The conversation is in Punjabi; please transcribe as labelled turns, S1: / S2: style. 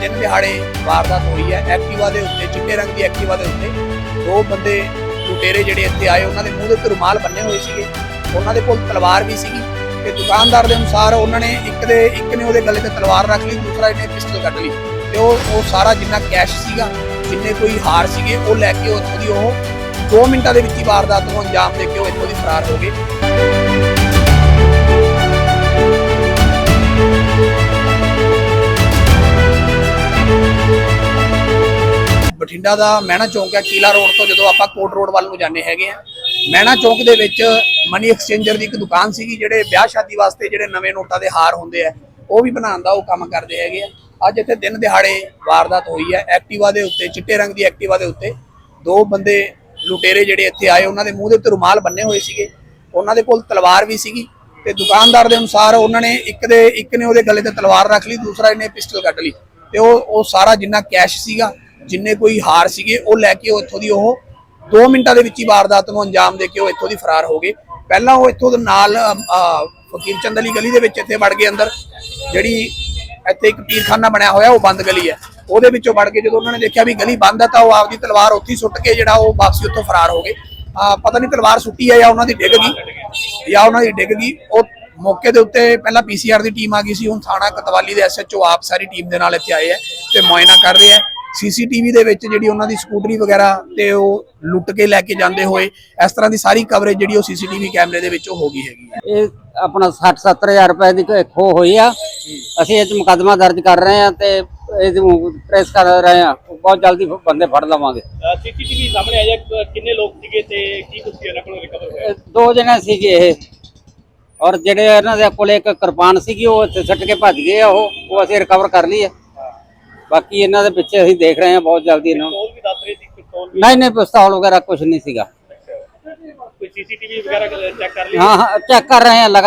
S1: ਇੱਥੇ ਦਿਨ ਦਿਹਾੜੇ, ਵਾਰਦਾਤ ਹੋਈ ਹੈ, ਐਕਟਿਵਾ ਦੇ ਉੱਤੇ, ਚਿੱਟੇ ਰੰਗ ਦੀ ਐਕਟਿਵਾ ਦੇ ਉੱਤੇ। ਦੋ ਬੰਦੇ ਲੁਟੇਰੇ ਜਿਹੜੇ ਇੱਥੇ ਆਏ, ਉਹਨਾਂ ਦੇ ਮੂੰਹ ਦੇ ਉੱਤੇ ਰੁਮਾਲ ਬੰਨੇ ਹੋਏ ਸੀਗੇ। ਉਹਨਾਂ ਦੇ ਕੋਲ ਤਲਵਾਰ ਵੀ ਸੀਗੀ ਤੇ ਦੁਕਾਨਦਾਰ ਦੇ ਅਨੁਸਾਰ ਉਹਨਾਂ ਨੇ ਇੱਕ ਦੇ, ਇੱਕ ਨੇ ਉਹਦੇ ਗਲੇ ਤੇ ਤਲਵਾਰ ਰੱਖ ਲਈ, ਦੂਸਰਾ ਇਹਨੇ ਪਿਸਟਲ ਕੱਢ ਲਈ। ਤੇ ਉਹ ਉਹ ਸਾਰਾ ਜਿੰਨਾ ਕੈਸ਼ ਸੀਗਾ, ਜਿੰਨੇ ਕੋਈ ਹਾਰ ਸੀਗੇ, ਉਹ ਲੈ ਕੇ ਉੱਥੋਂ ਦੀ ਉਹ 2 ਮਿੰਟਾਂ ਦੇ ਵਿੱਚ ਹੀ ਵਾਰਦਾਤ ਨੂੰ ਅੰਜਾਮ ਦੇ ਕੇ ਉਹ ਇੱਥੋਂ ਦੀ ਫਰਾਰ ਹੋ ਗਏ। ਬਠਿੰਡਾ ਦਾ ਮਹਿਣਾ ਚੌਂਕ ਹੈ, ਕੀਲਾ ਰੋਡ ਤੋਂ ਜਦੋਂ ਆਪਾਂ ਕੋਟ ਰੋਡ ਵੱਲ ਨੂੰ ਜਾਂਦੇ ਹੈਗੇ ਆ ਮਹਿਣਾ ਚੌਂਕ ਦੇ ਵਿੱਚ ਮਨੀ ਐਕਸਚੇਂਜਰ ਦੀ ਇੱਕ ਦੁਕਾਨ ਸੀਗੀ, ਜਿਹੜੇ ਵਿਆਹ ਸ਼ਾਦੀ ਵਾਸਤੇ ਜਿਹੜੇ ਨਵੇਂ ਨੋਟਾਂ ਦੇ ਹਾਰ ਹੁੰਦੇ ਆ, ਉਹ ਵੀ ਬਣਾਉਣ ਦਾ ਉਹ ਕੰਮ ਕਰਦੇ ਹੈਗੇ ਆ। ਅੱਜ ਇੱਥੇ ਦਿਨ ਦਿਹਾੜੇ ਵਾਰਦਾਤ ਹੋਈ ਹੈ, ਐਕਟਿਵਾ ਦੇ ਉੱਤੇ, ਚਿੱਟੇ ਰੰਗ ਦੀ ਐਕਟਿਵਾ ਦੇ ਉੱਤੇ ਦੋ ਬੰਦੇ ਲੁਟੇਰੇ ਜਿਹੜੇ ਇੱਥੇ ਆਏ, ਉਹਨਾਂ ਦੇ ਮੂੰਹ ਦੇ ਉੱਤੇ ਰੁਮਾਲ ਬੰਨੇ ਹੋਏ ਸੀਗੇ। ਉਹਨਾਂ ਦੇ ਕੋਲ ਤਲਵਾਰ ਵੀ ਸੀਗੀ ਤੇ ਦੁਕਾਨਦਾਰ ਦੇ ਅਨੁਸਾਰ ਉਹਨਾਂ ਨੇ ਇੱਕ ਦੇ, ਇੱਕ ਨੇ ਉਹਦੇ ਗਲੇ ਤੇ ਤਲਵਾਰ ਰੱਖ ਲਈ, ਦੂਸਰਾ ਇਹਨੇ ਪਿਸਟਲ ਕੱਢ ਲਈ ਤੇ ਉਹ ਉਹ ਸਾਰਾ ਜਿੰਨਾ ਕੈਸ਼ ਸੀਗਾ ਜਿੰਨੇ ਕੋਈ ਹਾਰ ਸੀਗੇ, ਉਹ ਲੈ ਕੇ ਉਹ ਇੱਥੋਂ ਦੀ ਉਹ 2 ਮਿੰਟਾਂ ਦੇ ਵਿੱਚ ਹੀ ਵਾਰਦਾਤ ਨੂੰ ਅੰਜਾਮ ਦੇ ਕੇ ਉਹ ਇੱਥੋਂ ਦੀ ਫਰਾਰ ਹੋ ਗਏ। ਪਹਿਲਾਂ ਉਹ ਇੱਥੋਂ ਦੇ ਨਾਲ ਫਕੀਰ ਚੰਦ ਅਲੀ ਗਲੀ ਦੇ ਵਿੱਚ ਇੱਥੇ ਵੜ ਗਏ ਅੰਦਰ। ਜਿਹੜੀ ਇੱਥੇ ਇੱਕ ਪੀਰਖਾਨਾ ਬਣਿਆ ਹੋਇਆ, ਉਹ ਬੰਦ ਗਲੀ ਹੈ। ਉਹਦੇ ਵਿੱਚੋਂ ਵੜ ਕੇ ਜਦੋਂ ਉਹਨਾਂ ਨੇ ਦੇਖਿਆ ਵੀ ਗਲੀ ਬੰਦ ਹੈ, ਤਾਂ ਉਹ ਆਪਦੀ ਤਲਵਾਰ ਉੱਥੇ ਸੁੱਟ ਕੇ ਜਿਹੜਾ ਉਹ ਵਾਪਸੀ ਉੱਥੋਂ ਫਰਾਰ ਹੋ ਗਏ। ਪਤਾ ਨਹੀਂ ਤਲਵਾਰ ਸੁੱਟੀ ਹੈ ਜਾਂ ਉਹਨਾਂ ਦੀ ਡਿੱਗ ਗਈ, ਜਾਂ ਉਹਨਾਂ ਦੀ ਡਿੱਗ ਗਈ। ਉਹ ਮੌਕੇ ਦੇ ਉੱਤੇ ਪਹਿਲਾਂ ਪੀਸੀਆਰ ਦੀ ਟੀਮ ਆ ਗਈ ਸੀ, ਹੁਣ ਥਾਣਾ ਕਤਵਾਲੀ ਦੇ ਐਸਐਚਓ ਆਪ ਸਾਰੀ ਟੀਮ ਦੇ ਨਾਲ ਇੱਥੇ ਆਏ ਹੈ ਤੇ ਮੁਆਇਨਾ ਕਰ ਰਹੇ ਆ ਸੀਸੀਟੀਵੀ ਦੇ ਵਿੱਚ ਜਿਹੜੀ ਉਹਨਾਂ ਦੀ ਸਕੂਟਰੀ ਵਗੈਰਾ ਤੇ ਉਹ ਲੁੱਟ ਕੇ ਲੈ ਕੇ ਜਾਂਦੇ ਹੋਏ ਇਸ ਤਰ੍ਹਾਂ ਦੀ ਸਾਰੀ ਕਵਰੇਜ ਜਿਹੜੀ ਉਹ ਸੀਸੀਟੀਵੀ ਕੈਮਰੇ ਦੇ ਵਿੱਚ ਉਹ ਹੋ ਗਈ ਹੈਗੀ ਹੈ।
S2: ਇਹ ਆਪਣਾ 60 70000 ਰੁਪਏ ਦੀ ਕੋਈ ਖੋ ਹੋਈ ਆ। ਅਸੀਂ ਇਹ 'ਚ ਮੁਕੱਦਮਾ ਦਰਜ ਕਰ ਰਹੇ ਹਾਂ ਤੇ ਇਹਨੂੰ ਪ੍ਰੈਸ ਕਰ ਰਹੇ ਹਾਂ ਬਹੁਤ ਜਲਦੀ ਬੰਦੇ ਫੜ ਲਵਾਂਗੇ।
S3: ਸੀਸੀਟੀਵੀ ਸਾਹਮਣੇ ਆਇਆ ਕਿ ਕਿੰਨੇ ਲੋਕ ਸੀਗੇ ਤੇ ਕੀ ਕੁਝ ਇਹਨਾਂ ਕੋਲੋਂ ਰਿਕਵਰ ਹੋਇਆ?
S2: ਇਹ ਦੋ ਜਣੇ ਸੀਗੇ ਇਹ। ਔਰ ਜਿਹੜੇ ਇਹਨਾਂ ਦੇ ਕੋਲੇ ਇੱਕ ਕਿਰਪਾਨ ਸੀਗੀ ਉਹ ਇੱਥੇ ਸੁੱਟ ਕੇ ਭੱਜ ਗਏ ਆ ਉਹ। ਉਹ ਅਸੀਂ ਰਿਕਵਰ ਕਰ ਲਈ ਹੈ ਬਾਕੀ ਇਹਨਾਂ ਦੇ ਪਿੱਛੇ ਅਸੀਂ ਦੇਖ ਰਹੇ ਹਾਂ ਬਹੁਤ ਜਲਦੀ ਇਹਨਾਂ ਨੂੰ।
S3: ਪਿਸਤੌਲ ਵੀ ਦੱਸ ਰਹੇ ਸੀ ਪਿਸਤੌਲ ਵੀ।
S2: ਨਹੀਂ ਨਹੀਂ ਪਿਸਤੌਲ ਵਗੈਰਾ ਕੁਝ ਨਹੀਂ ਸੀਗਾ।
S3: ਕੋਈ ਸੀਸੀਟੀਵੀ ਵਗੈਰਾ ਚੈੱਕ ਕਰ ਲਈ?
S2: ਹਾਂ ਹਾਂ ਚੈੱਕ ਕਰ ਰਹੇ ਹਾਂ ਲਗਾ